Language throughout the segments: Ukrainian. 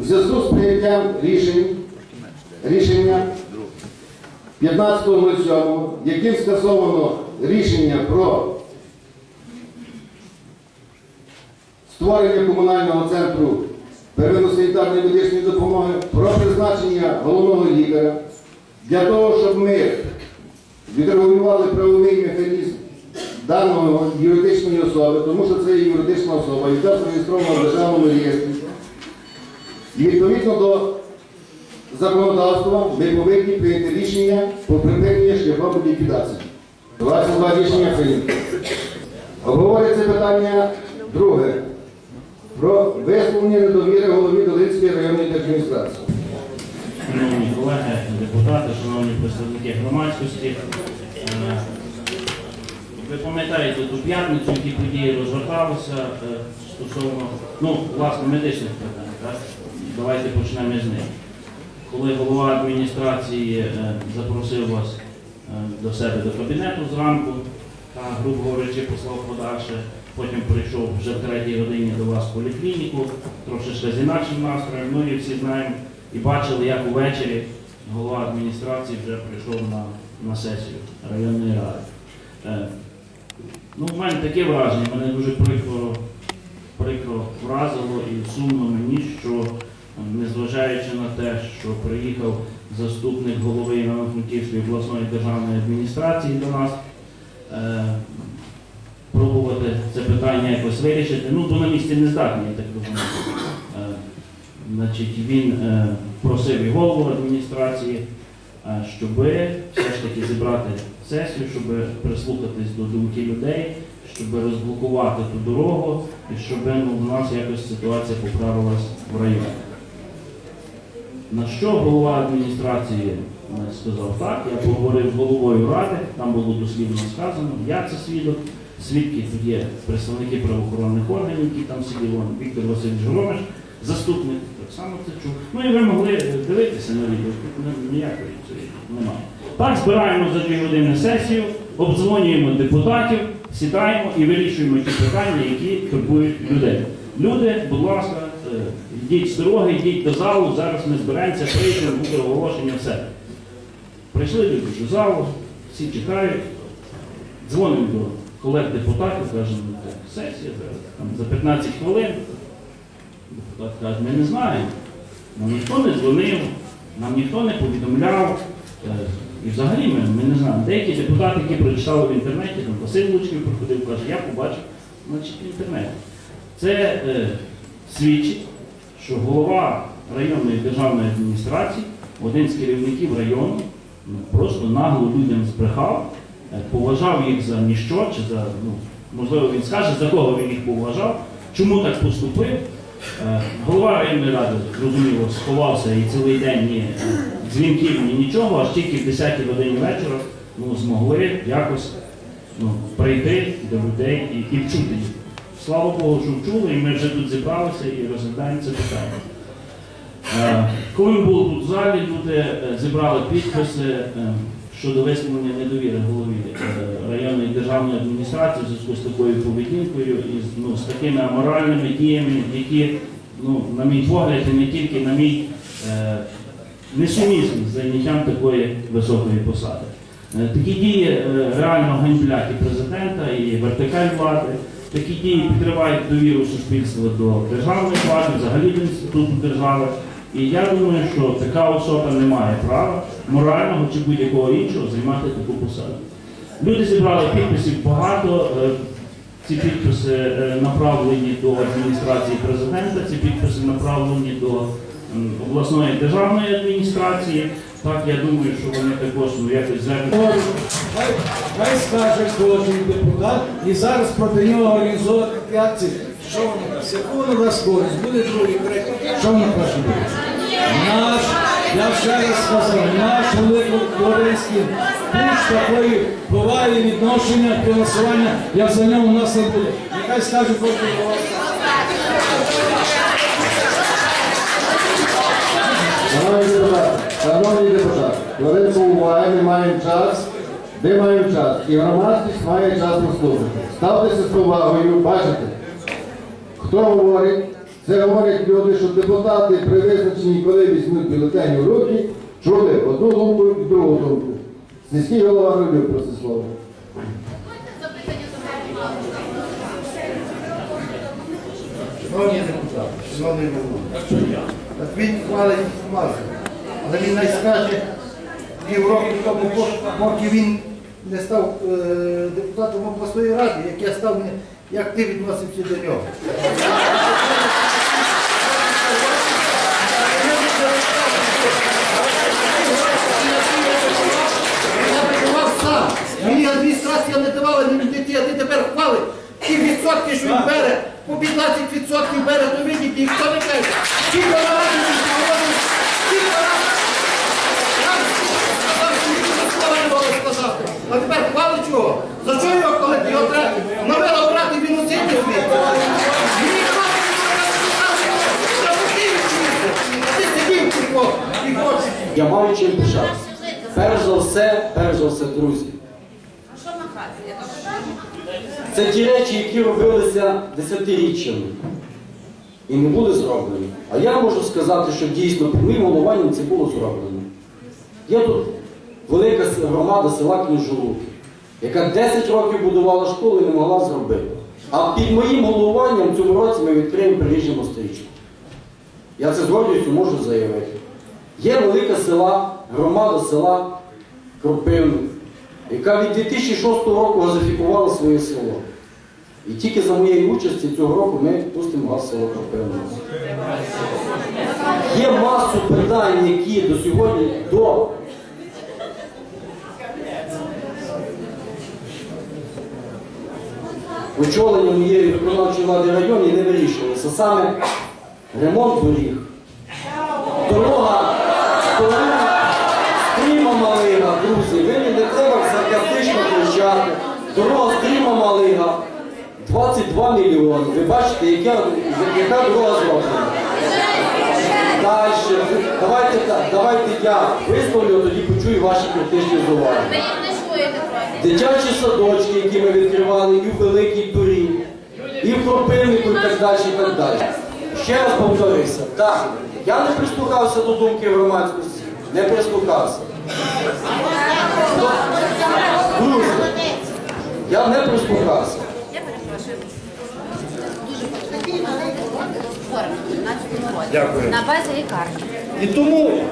У зв'язку з прийняттям рішень, рішення 15.07, яким скасовано рішення про створення комунального центру первинно-санітарної медичної допомоги, про призначення головного лікаря, для того, щоб ми відрегулювали правовий механізм даної юридичної особи, тому що це є юридична особа, яка зареєстрована в державному реєстрі. І відповідно до законодавства ми повинні прийняти рішення про припинення шляхом ліквідації. 22 рішення прийнято. Обговорюється питання друге про висловлення недовіри голові Долинської районної адміністрації. Шановні колеги, депутати, шановні представники громадськості. е, Ви пам'ятаєте ту п'ятницю, які події розгорталися е, стосовно, ну, власне, медичних питань? Давайте почнемо з них. Коли голова адміністрації е, запросив вас е, до себе до кабінету зранку, та, грубо говорячи, послав подальше, потім прийшов вже в третій годині до вас в поліклініку, трошечки з інакшим настроєм, ну і всі знаємо, і бачили, як увечері голова адміністрації вже прийшов на, на сесію районної ради. Е, ну, в мене таке враження, мене дуже прикро, прикро вразило і сумно мені, що незважаючи на те, що приїхав заступник голови Івано-Франківської обласної державної адміністрації до нас, е, пробувати це питання якось вирішити. Ну, бо на місці не здатний, я так розумію. Е, Значить, він е, просив і голову адміністрації, щоб все ж таки зібрати сесію, щоб прислухатись до думки людей, щоб розблокувати ту дорогу і щоб ну, в нас якось ситуація поправилась в районі. На що голова адміністрації е, сказав так, я поговорив з головою ради, там було дослівно сказано, я це свідок, свідки тут є представники правоохоронних органів, які там сиділи, Віктор Васильович Громиш, заступник, так само це чув. Ну і ви могли дивитися на відео, ніякої цієї немає. Так, збираємо за дві години сесію, обдзвонюємо депутатів, сідаємо і вирішуємо ті питання, які турбують людей. Люди, будь ласка, е, йдіть з дороги, йдіть до залу, зараз ми зберемося, прийдемо, буде оголошення, все. Прийшли люди до залу, всі чекають, дзвонимо до колег депутатів, кажемо, «Так, сесія там, за 15 хвилин. Депутат каже, ми не знаємо. Нам ніхто не дзвонив, нам ніхто не повідомляв. І взагалі ми, ми не знаємо. Деякі депутати, які прочитали в інтернеті, там Василь Лучків приходив, каже, я побачив значить, в інтернеті. Це е, свідчить, що голова районної державної адміністрації, один з керівників району, ну, просто нагло людям збрехав, е, поважав їх за ніщо, чи за, ну, можливо, він скаже, за кого він їх поважав, чому так поступив. Е, Голова районної ради, зрозуміло, сховався і цілий день ні дзвінків, ні нічого, аж тільки в 10 годині вечора ну, змогли якось ну, прийти до людей і, і вчути їх. Слава Богу, що вчули, і ми вже тут зібралися і розглядаємо це питання. Е, Коли ми були тут в залі, люди е, зібрали підписи е, щодо висловлення недовіри голові районної державної адміністрації в зв'язку з такою поведінкою і ну, з такими аморальними діями, які, ну, на мій погляд, і не тільки на мій несумісні з зайняттям такої високої посади. Такі дії реально ганьблять і президента, і вертикаль влади. Такі дії підривають довіру суспільства до державної влади, взагалі до інституту держави. І я думаю, що така особа не має права морального чи будь-якого іншого займати таку посаду. Люди зібрали підписів багато. е, Ці підписи е, направлені до адміністрації президента, ці підписи направлені до обласної державної адміністрації. Так, я думаю, що вони також ну, якось звернуть. Хай, скаже кожен депутат і зараз проти нього організовувати акції. Що воно дасть? Яку воно дасть користь? Буде другий, третій. Що воно перше буде? Наш, я ще раз сказав, наш великодоринський пуш такої поваги відношення фінансування, як за нього у нас не буде. Нехай скаже кожен голова. Шановні депутати, шановні депутати, хвилинку уваги, ми маємо час, ми маємо час, і громадськість має час послухати. Ставтеся з повагою, бачите, хто говорить, Це говорять люди, що депутати при визначенні, коли візьмуть бюлетені в руки, чули одну думку і другу думку. Сільський голова Рудюк просить слово. Шановні депутати, шановний голова, він хвалить Мазур, але він не скаже півроку тому, пок- поки він не став е, депутатом обласної ради, як я став, як ти відносився до нього. Мені адміністрація не давала ні ні- а ти тепер хвали. Ті відсотки, що він бере, по 15% бере, то видіть, ніхто не каже. Скільки разів він говорив, скільки разів. Я сказав, що ніхто слова не мали сказати. А тепер хвали чого? За що його коли його треба новела брати він у цій вміє? Ні, ти сидів тихо і маю чим пишатися. Перш за все, перш за все, друзі. Це ті речі, які робилися десятиріччями і не були зроблені. А я можу сказати, що дійсно під моїм головуванням це було зроблено. Є тут велика громада села Кніжолуки, яка 10 років будувала школу і не могла зробити. А під моїм головуванням цьому році ми відкриємо Приріжному стрічку. Я це з гордістю можу заявити. Є велика села, громада села Кропивник, яка від 2006 року газифікувала своє село. І тільки за моєї участі цього року ми пустимо газ село Кропивник. Є масу питань, які до сьогодні до очолення моєї виконавчої влади районі не вирішувалося. Саме ремонт доріг, дорога, стріма малига, друзі, ви мені не треба саркастично кричати. Дорога стріма малига, 22 мільйони. Ви бачите, яка, яка дорога зроблена. Далі, давайте, давайте я висловлю, тоді почую ваші критичні просто. Дитячі садочки, які ми відкривали і в Великій Турі, і в Кропивнику, і так далі, і так далі. Ще раз повторюся, так, я не прислухався до думки громадськості, не прислухався. Друзі, я не прислухався. Я перепрошую. Дуже хочу. Форма, 12 році. Дякую. На базі лікарні. І тому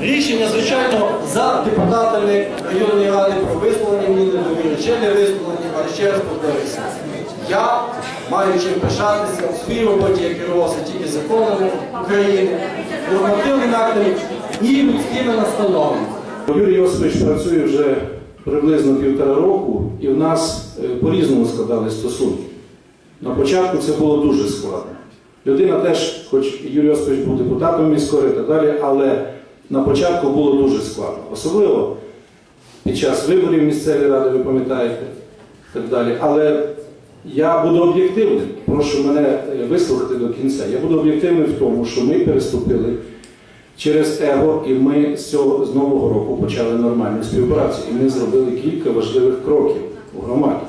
рішення, звичайно, за депутатами районної ради про висловлення мені недовіри, чи не висловлення, але ще раз повторюся. Я маю чим пишатися в своїй роботі, я керувався тільки законами України, нормативними актами і людськими настановами. Юрій Йосипович працює вже приблизно півтора року, і в нас е, по-різному складали стосунки. На початку це було дуже складно. Людина теж, хоч Юрій Йосипович був депутатом міської і так далі, але на початку було дуже складно. Особливо під час виборів місцевої ради, ви пам'ятаєте, так далі. Але я буду об'єктивним, прошу мене е, вислухати до кінця. Я буду об'єктивним в тому, що ми переступили через его, і ми з цього з нового року почали нормальну співпрацю. І ми зробили кілька важливих кроків у громаді.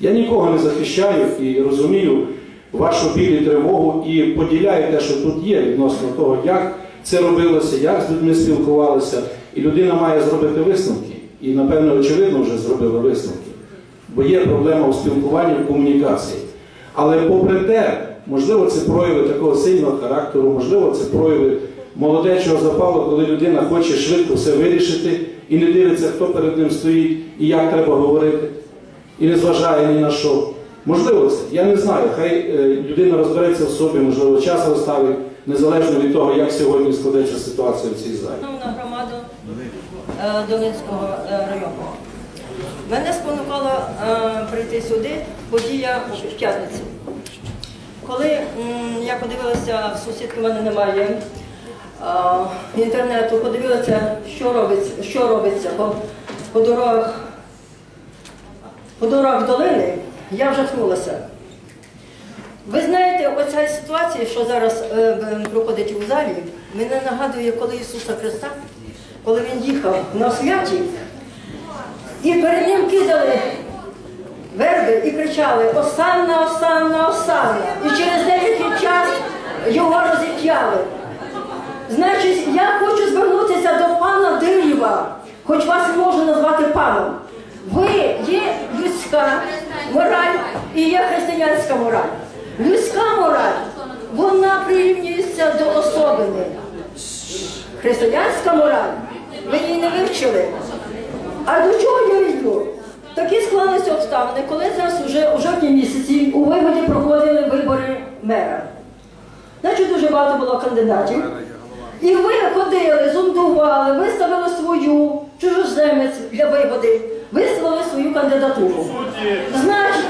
Я нікого не захищаю і розумію вашу біль тривогу і поділяю те, що тут є відносно того, як це робилося, як з людьми спілкувалися. І людина має зробити висновки. І, напевно, очевидно, вже зробила висновки. Бо є проблема у спілкуванні, в комунікації. Але попри те, можливо, це прояви такого сильного характеру, можливо, це прояви молодечого запалу, коли людина хоче швидко все вирішити і не дивиться, хто перед ним стоїть і як треба говорити, і не зважає ні на що. Можливо, це, я не знаю. Хай е, людина розбереться в собі, можливо, час розставить, незалежно від того, як сьогодні складеться ситуація в цій залі. Громада е, Долинського е, району. Мене спонукала е, прийти сюди подія в п'ятницю. Коли м, я подивилася, сусідки в мене немає е, інтернету, подивилася, що робиться, що робиться по, по дорогах, по дорогах долини, я вжахнулася. Ви знаєте, оця ситуація, що зараз е, проходить у залі, мене нагадує, коли Ісуса Христа, коли Він їхав на святі, і перед ним кидали верби і кричали Осанна, Осанна, Осанна. І через деякий час його розіп'яли. Значить, я хочу звернутися до пана Дирєва, хоч вас можу назвати паном. Ви є людська мораль і є християнська мораль. Людська мораль, вона прирівнюється до особини. Християнська мораль, ви її не вивчили. А до чого я йду? Такі склалися обставини, коли зараз уже у жовтні місяці у вигоді проходили вибори мера. Значить, дуже багато було кандидатів. І ви ходили, зондували, виставили свою чужоземець для вигоди, виставили свою кандидатуру. Значить,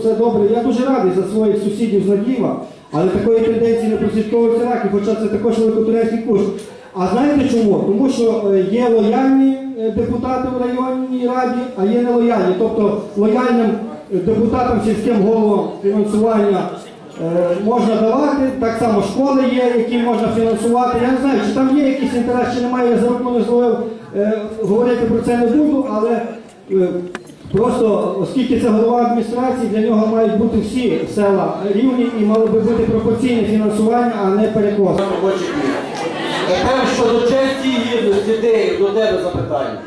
все добре. Я дуже радий за своїх сусідів з Надіва, але такої тенденції не прослідковується раки, хоча це також великотурецький курс. А знаєте чому? Тому що е, є лояльні е, депутати в районній раді, а є нелояльні. Тобто лояльним е, депутатам сільським головам фінансування можна давати, так само школи є, які можна фінансувати. Я не знаю, чи там є якийсь інтерес, чи немає, я за руку не зловив. Говорити про це не буду, але просто оскільки це голова адміністрації, для нього мають бути всі села рівні і мало би бути пропорційне фінансування, а не перекос. Тепер щодо честі і гідності Деїв, до тебе запитання.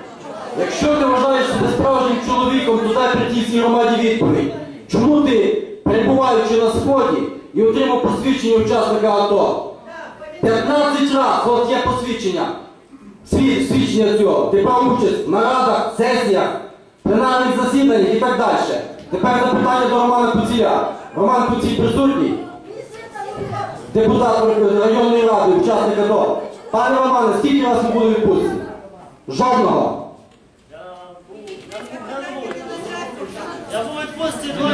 Якщо ти вважаєш себе справжнім чоловіком, то дай при тій всій громаді відповідь. Чому ти, перебуваючи на сході і отримав посвідчення учасника АТО? 15 разів, от є посвідчення. Свідчення цього. Ти брав участь в нарадах, сесіях, пленарних засіданнях і так далі. Тепер запитання до Романа Куція. Роман Куцій присутній? депутат районної ради, учасник АТО. Пане Романе, скільки вас не було відпустці? Жодного.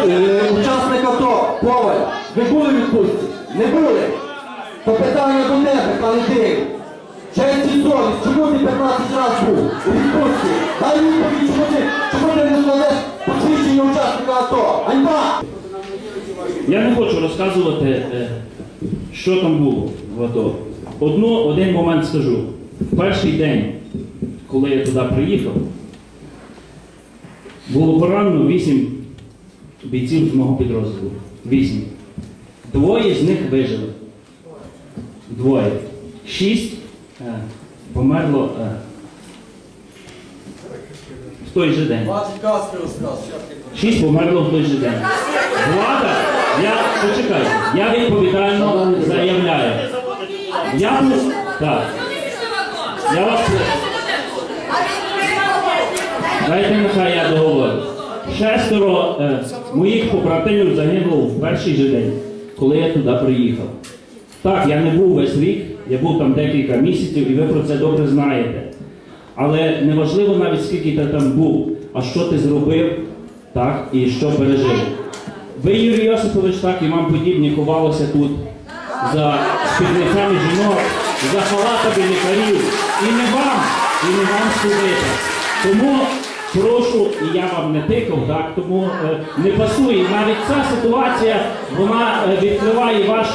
Е, Учасник АТО, Коваль, ви були відпустці? Не були? То питання до тебе, пане Див. Честь і совість, чому ти 15 разів був у відпустці? Дай відповідь, чому ти, чому ти не складеш посвідчення учасника АТО? Ганьба! Я не хочу розказувати, е, що там було в АТО. Одну, один момент скажу. Перший день, коли я туди приїхав, було поранено вісім бійців з мого підрозділу. Вісім. Двоє з них вижили. Двоє. Шість померло е, в той же день. Шість померло в той же день. Влада, я почекай, я відповідально заявляю. Я так. Я вас. Дайте нехай я договорю. Шестеро е, моїх побратимів загинуло в перший же день, коли я туди приїхав. Так, я не був весь рік, я був там декілька місяців, і ви про це добре знаєте. Але не важливо навіть скільки ти там був, а що ти зробив, так, і що пережив. Ви, Юрій Йосипович, так і вам подібні ховалися тут за спідницями жінок, за халатами лікарів. І не вам, і не вам судити. Тому прошу, і я вам не тикав, так, тому е, не пасує. Навіть ця ситуація, вона е, відкриває ваш,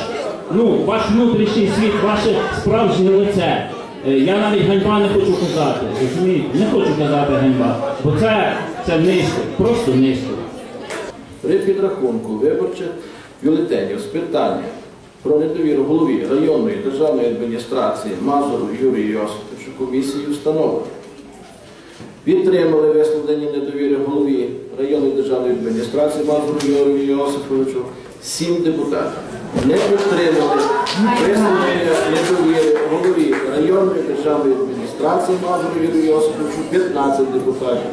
ну, ваш внутрішній світ, ваше справжнє лице. Е, Я навіть ганьба не хочу казати. Розумієте? Не хочу казати ганьба. Бо це, це низько, просто низько. При підрахунку виборчих бюлетенів з питання про недовіру голові районної державної адміністрації Мазуру Юрію Йосиповичу комісії встановлено. Підтримали висловлені недовіри голові районної державної адміністрації Мазуру Юрію Йосиповичу 7 депутатів. Не підтримали висловлення недовіри голові районної державної адміністрації Мазуру Йосиповичу 15 депутатів.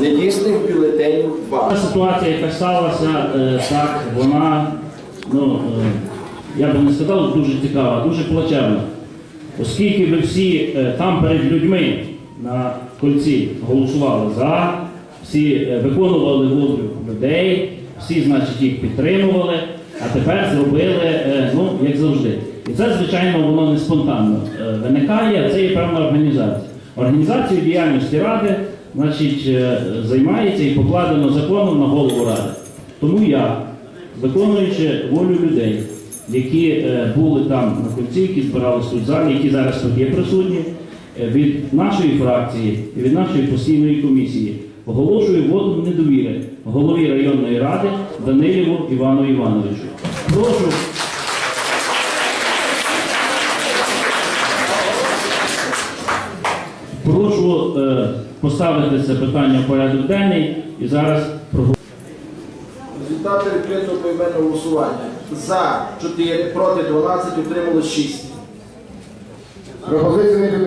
Недійсних бюлетенів 2. Та ситуація, яка сталася, е, так, вона, ну, е, я би не сказав, дуже цікава, дуже плачевна. Оскільки ви всі е, там перед людьми на кольці голосували за, всі виконували волю людей, всі, значить, їх підтримували, а тепер зробили, е, ну, як завжди. І це, звичайно, воно не спонтанно е, виникає, а це є певна організація. Організацією діяльності Ради значить, е, займається і покладено законом на голову Ради. Тому я, виконуючи волю людей, які були там на кольці, які збирались тут залі, які зараз тут є присутні, від нашої фракції і від нашої постійної комісії оголошую воду недовіри голові районної ради Даниліву Івану Івановичу. Прошу Прошу е, поставити це питання в порядок денний і зараз проголосувати. Результати відкритого поіменного голосування. За 4, проти 12, утрималось 6. Пропозиція не підтримана.